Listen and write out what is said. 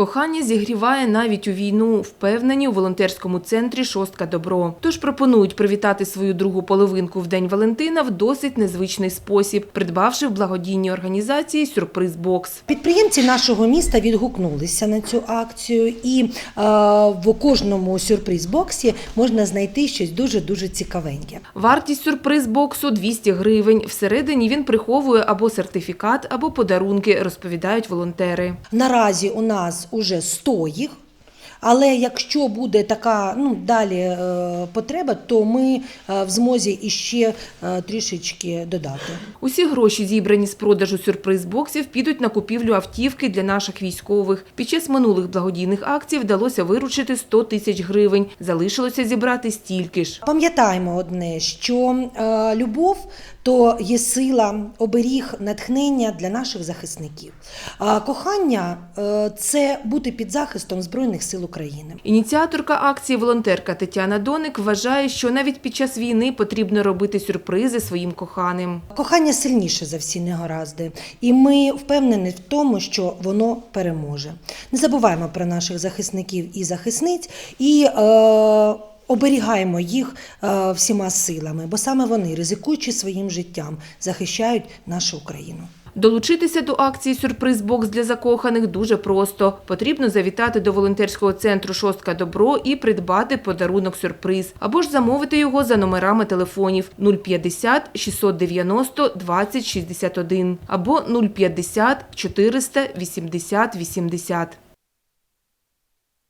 Кохання зігріває навіть у війну, впевнені у волонтерському центрі Шостка Добро. Тож пропонують привітати свою другу половинку в День Валентина в досить незвичний спосіб, придбавши в благодійній організації сюрприз-бокс. Підприємці нашого міста відгукнулися на цю акцію, і е, в кожному сюрприз-боксі можна знайти щось дуже дуже цікавеньке. Вартість сюрприз-боксу 200 гривень. Всередині він приховує або сертифікат, або подарунки, розповідають волонтери. Наразі у нас уже 100 їх. Але якщо буде така ну далі е, потреба, то ми е, в змозі іще е, трішечки додати. Усі гроші, зібрані з продажу сюрприз-боксів, підуть на купівлю автівки для наших військових. Під час минулих благодійних акцій вдалося виручити 100 тисяч гривень. Залишилося зібрати стільки ж. Пам'ятаємо одне, що е, любов то є сила, оберіг, натхнення для наших захисників. А кохання це бути під захистом Збройних сил України. Ініціаторка акції волонтерка Тетяна Доник вважає, що навіть під час війни потрібно робити сюрпризи своїм коханим. Кохання сильніше за всі негаразди, і ми впевнені в тому, що воно переможе. Не забуваємо про наших захисників і захисниць і е, оберігаємо їх е, всіма силами, бо саме вони, ризикуючи своїм життям, захищають нашу Україну. Долучитися до акції «Сюрприз-бокс для закоханих дуже просто. Потрібно завітати до волонтерського центру «Шостка Добро» і придбати подарунок-сюрприз. Або ж замовити його за номерами телефонів 050 690 20 61 або 050 400 80 80.